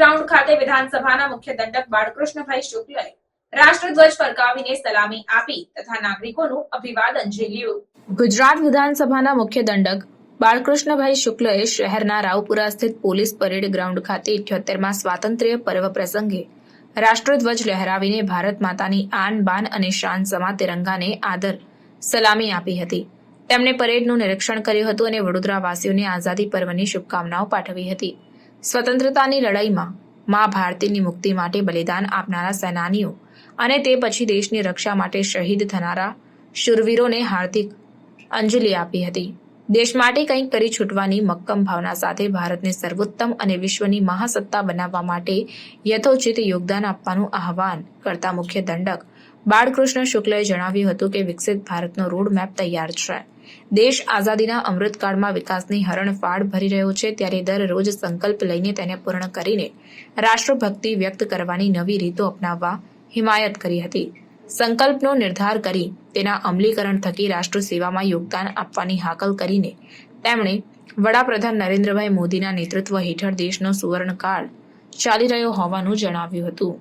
Ground ખાતે વિધાનસભાના મુખ્ય દંડક બાળકૃષ્ણભાઈ શુક્લએ રાષ્ટ્રધ્વજ ફરકાવીને સલામી આપી તથા નાગરિકોનું અભિવાદન ઝીલ્યું. ગુજરાત વિધાનસભાના મુખ્ય દંડક બાળકૃષ્ણભાઈ શુક્લએ શહેરના રાવપુરા સ્થિત પોલીસ પરેડ ગ્રાઉન્ડ ખાતે ઇઠ્યોતેરમાં સ્વાતંત્ર્ય પર્વ પ્રસંગે રાષ્ટ્રધ્વજ લહેરાવીને ભારત માતાની આન બાન અને શાન સમા તિરંગાને આદર, સલામી આપી હતી. તેમણે પરેડનું નિરીક્ષણ કર્યું હતું અને વડોદરાવાસીઓને આઝાદી પર્વની શુભકામનાઓ પાઠવી હતી. સ્વતંત્રતાની લડાઈમાં મા ભારતીની મુક્તિ માટે બલિદાન આપનારા સેનાનીઓ અને તે પછી દેશની રક્ષા માટે શહીદ થનારા શૂરવીરોને હાર્દિક અંજલિ આપી હતી. દેશ માટે કંઈક કરી છૂટવાની મક્કમ ભાવના સાથે ભારતને સર્વોત્તમ અને વિશ્વની મહાસત્તા બનાવવા માટે યથોચિત યોગદાન આપવાનું આહવાન કરતા મુખ્ય દંડક બાળકૃષ્ણ શુક્લએ જણાવ્યું હતું કે વિકસિત ભારતનો રોડમેપ તૈયાર છે. દેશ આઝાદીના અમૃતકાળમાં વિકાસની હરણફાળ ભરી રહ્યો છે ત્યારે દરરોજ સંકલ્પ લઈને તેને પૂર્ણ કરીને રાષ્ટ્રભક્તિ વ્યક્ત કરવાની નવી રીતો અપનાવવા હિમાયત કરી હતી. સંકલ્પનો નિર્ધાર કરી તેના અમલીકરણ થકી રાષ્ટ્ર સેવામાં યોગદાન આપવાની હાકલ કરીને તેમણે વડાપ્રધાન નરેન્દ્રભાઈ મોદીના નેતૃત્વ હેઠળ દેશનો સુવર્ણકાળ ચાલી રહ્યો હોવાનું જણાવ્યું હતું.